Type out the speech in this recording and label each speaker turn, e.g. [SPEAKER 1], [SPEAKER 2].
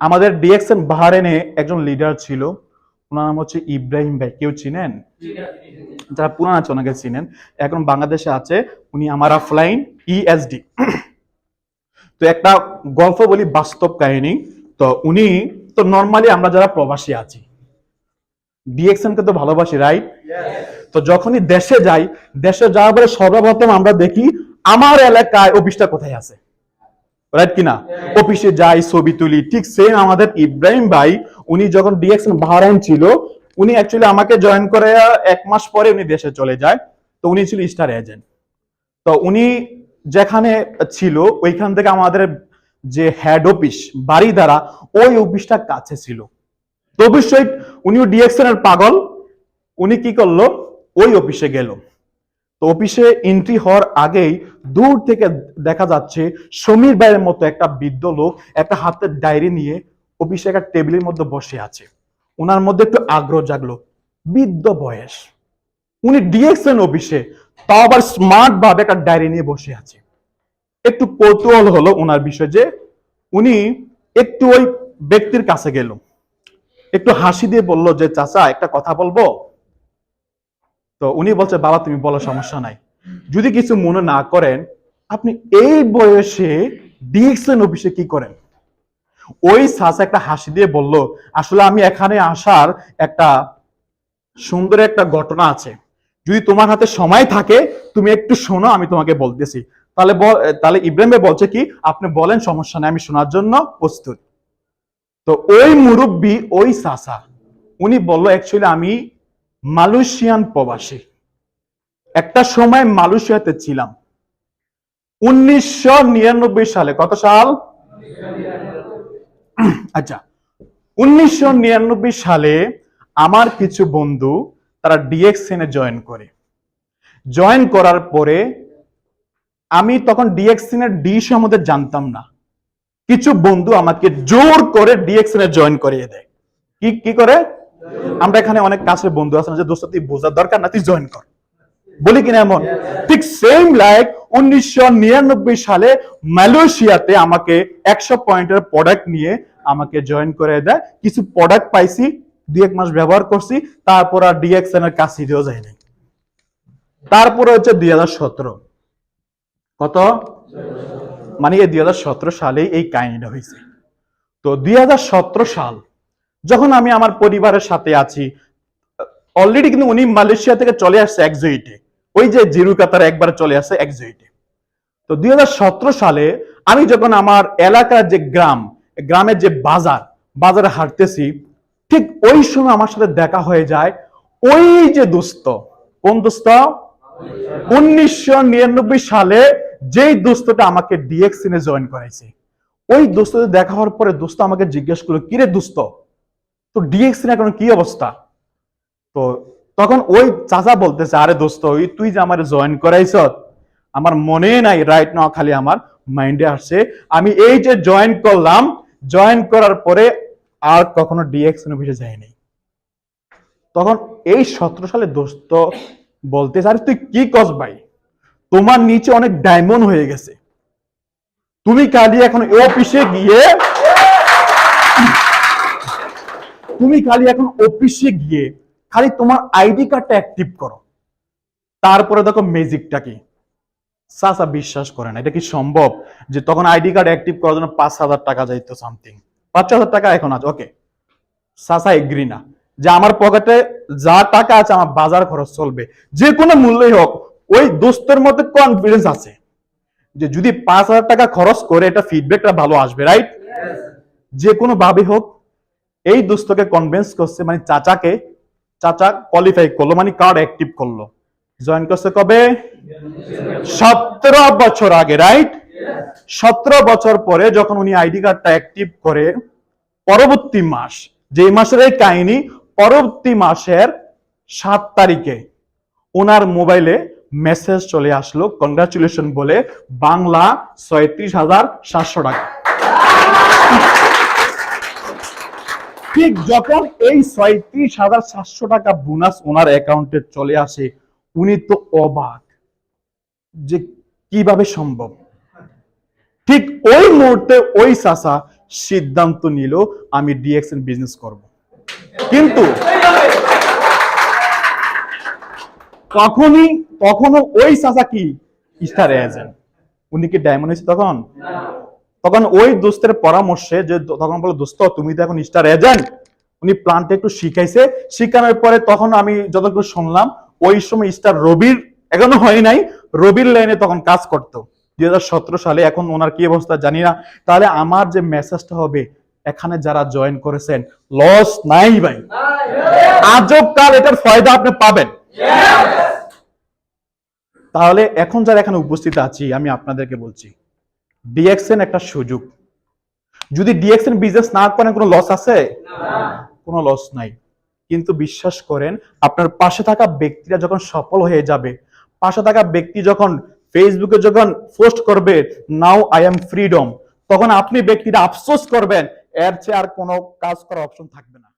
[SPEAKER 1] আমাদের ডিএক্সএন বাহারেনে একজন লিডার ছিল। ওনার নাম হচ্ছে ইব্রাহিম ভাই। কেউ চিনেন? যারা পুরান আছে ওনাকে চিনেন। এখন বাংলাদেশে আছে। উনি আমার অফলাইন ইএসডি তো একটা গল্প বলি, বাস্তব কাহিনী। তো উনি, তো নর্মালি আমরা যারা প্রবাসী আছি ডিএক্সএন কে তো ভালোবাসি রাইট তো যখনই দেশে যাই, দেশে যাওয়ার পরে সর্বপ্রথম আমরা দেখি, আমার এলাকায় অফিসটা কোথায় আছে? রাইট কিনা? অফিসে যাই, ছবি তুলি, ঠিক সেম আমাদের ইব্রাহিম ভাই, উনি যখন ডিএক্সএন বাহরাইন ছিল, উনি অ্যাকচুয়ালি আমাকে জয়েন করে এক মাস পরে উনি দেশে চলে যায়। তো উনি ছিল স্টার এজেন্ট তো উনি যেখানে ছিল, ওইখান থেকে আমাদের যে হেড অফিস বাড়ি দ্বারা ওই অফিসটা কাছে ছিল। তো অবশ্যই উনিও ডিএক্সএন পাগল। উনি কি করল? ওই অফিসে গেল। তো অফিসে এন্ট্রি হওয়ার আগেই দূর থেকে দেখা যাচ্ছে সমীর ভাইয়ের মতো একটা বৃদ্ধ লোক একটা হাতের ডায়েরি নিয়ে অফিসে একটা টেবিলের মধ্যে বসে আছে। ওনার মধ্যে একটু আগ্রহ জাগলো। বৃদ্ধ বয়স। উনি ডিএক্সএন অফিসে, তাও আবার স্মার্ট ভাবে একটা ডায়েরি নিয়ে বসে আছে। একটু কৌতূহল হলো ওনার বিষয় যে উনি একটু ওই ব্যক্তির কাছে গেল। একটু হাসি দিয়ে বলল যে, চাচা, একটা কথা বলব? তো উনি বলছে, বাবা, তুমি বলো, সমস্যা নাই। যদি কিছু মনে না করেন, আপনি এই বয়সে ডিএক্সএন অফিসে কি করেন? ওই সাসা একটা হাসি দিয়ে বলল, আসলে আমি এখানে আসার একটা সুন্দর একটা ঘটনা আছে। যদি তোমার হাতে সময় থাকে, তুমি একটু শোনো, আমি তোমাকে বলতেছি। তাহলে তাহলে ইব্রাহিম বলছে কি, আপনি বলেন, সমস্যা নেই, আমি শোনার জন্য প্রস্তুত। তো ওই মুরব্বী, ওই সাসা, উনি বলল অ্যাকচুয়ালি আমি মালয়েশিয়ান প্রবাসী। একটা সময় মালয়েশিয়াতে ছিলাম। উনিশশো নিরানব্বই সালে, কত সাল? আচ্ছা উনিশশো নিরানব্বই সালে আমার কিছু বন্ধু তারা ডিএক্সএন জয়েন করে। জয়েন করার পরে আমি তখন ডিএক্সএন এর ডি সম্বন্ধে জানতাম না। কিছু বন্ধু আমাকে জোর করে ডিএক্সএন জয়েন করিয়ে দেয়। কি কি করে? আমরা এখানে অনেক কাছের বন্ধু আছে না যে দোস্ত, তুই বোঝার দরকার না, তুই জয়েন কর। বলি কিনা এমন? ঠিক সেম লাইক উনিশশো নিরানব্বই সালে মালয়েশিয়াতে আমাকে একশো পয়েন্টের প্রোডাক্ট নিয়ে আমাকে জয়েন করে দেয়। কিছু প্রোডাক্ট পাইছি, দুই এক মাস ব্যবহার করছি, তারপর আর ডিএক্সএন এর কাছে দিয়েও যায় নাই। তারপরে হচ্ছে দুই হাজার সতেরো। কত? মানে এই দুই হাজার সতেরো সালে এই কাহিনীটা হয়েছে। তো দুই হাজার সতেরো সাল যখন আমি আমার পরিবারের সাথে আছি অলরেডি কিন্তু উনি মালয়েশিয়া থেকে চলে আসছে একজুইটে ওই যে জিরু কাতার একবার চলে আসছে একজুইটে তো দুই সালে আমি যখন আমার এলাকার যে গ্রাম, গ্রামের যে বাজার, বাজারে হাঁটতেছি, ঠিক ওই সময় আমার সাথে দেখা হয়ে যায় ওই যে দোস্ত কোন দোস্ত উনিশশো নিরানব্বই সালে যেই দোস্তটা আমাকে ডিএক্সিনে জয়েন করেছে। ওই দোস্ত দেখা হওয়ার পরে দোস্ত আমাকে জিজ্ঞেস করল, কিরে দোস্ত তো ডিএক্সিনে এখন কি অবস্থা? তো তখন ওই চাচা বলতেছে, আরে দোস্ত, ওই তুই যে আমার জয়েন করাইছ, আমার মনে নাই রাইট নাও খালি আমার মাইন্ডে আসছে। আমি এই যে জয়েন করলাম জয়েন করার পরে আর কখনো ডিএক্সএন অফিসে যাইনি তখন এই সতেরো সালে দোস্ত বলতেছে, আরে তুই কি কস ভাই? তোমার নিচে অনেক ডায়মন্ড হয়ে গেছে। তুমি খালি এখন অফিসে গিয়ে তুমি খালি এখন অফিসে গিয়ে খালি তোমার আইডি কার্ডটা অ্যাক্টিভ করো। তারপরে দেখো ম্যাজিকটা কি? সাসা বিশ্বাস করে না এটা কি সম্ভব যে তখন আইডি কার্ড অ্যাক্টিভ করার জন্য পাঁচ হাজার টাকা যাইতো সামথিং পাঁচ হাজার টাকা এখন আছে ওকে সাসা এগ্রি না যে আমার পকেটে যা টাকা আছে আমার বাজার খরচ চলবে যে কোনো মূল্যই হোক ওই দোস্তের মধ্যে কনফিডেন্স আছে যে যদি পাঁচ হাজার টাকা খরচ করে এটা ফিডব্যাকটা ভালো আসবে রাইট যে কোনো ভাবে হোক এই দোস্তকে কনভিন্স করছে মানে চাচাকে, চাচা কোয়ালিফাই করল মানে কার্ড অ্যাক্টিভ করল। জয়েন করছে কবে? সতেরো বছর আগে রাইট সতেরো বছর পরে যখন উনি আইডি কার্ডটা অ্যাক্টিভ করে, পরবর্তী মাস যে মাসের এই কাহিনী, পরবর্তী মাসের সাত তারিখে ওনার মোবাইলে মেসেজ চলে আসলো কংগ্রাচুলেশন বলে বাংলা ছয়ত্রিশ হাজার সাতশো টাকা। ঠিক যখন এই ছয়ত্রিশ হাজার সাতশো টাকা বোনাস ওনার অ্যাকাউন্টে চলে আসে, উনি তো অবাক যে কীভাবে সম্ভব। ঠিক ওই মুহূর্তে ওই চাষা সিদ্ধান্ত নিল, আমি ডিএক্সএন বিজনেস করব। কিন্তু তখনই, তখনও ওই চাচা কি? স্টার এজেন্ট উনি কি ডায়মন্ড হয়েছে তখন? তখন ওই দোস্তের পরামর্শে যে তখন বলো দোস্ত তুমি তো এখন স্টার এজেন্ট উনি প্ল্যানটা একটু শিখাইছে। শিখানোর পরে তখন আমি যতটুকু শুনলাম ওই সময় স্টার রবির এখনও হয় নাই। রবির লাইনে তখন কাজ করতো। দুই সালে এখন ওনার কি অবস্থা জানি না। তাহলে আমার যে মেসেজটা হবে এখানে যারা জয়েন করেছেন লস নাই ভাই। আজব কাল এটার ফায়দা আপনি পাবেন। তাহলে এখন যারা এখানে উপস্থিত আছি আমি আপনাদেরকে বলছি ডিএক্সএন একটা সুযোগ। যদি ডিএক্সএন বিজনেস না করেন কোনো লস আছে? কোনো লস নাই। কিন্তু বিশ্বাস করেন আপনার পাশে থাকা ব্যক্তিরা যখন সফল হয়ে যাবে পাশে থাকা ব্যক্তি যখন ফেসবুকে যখন পোস্ট করবে নাও আই এম ফ্রিডম তখন আপনি ব্যক্তিরা আফসোস করবেন এর চেয়ে আর কোনো কাজ করার অপশন থাকবে না।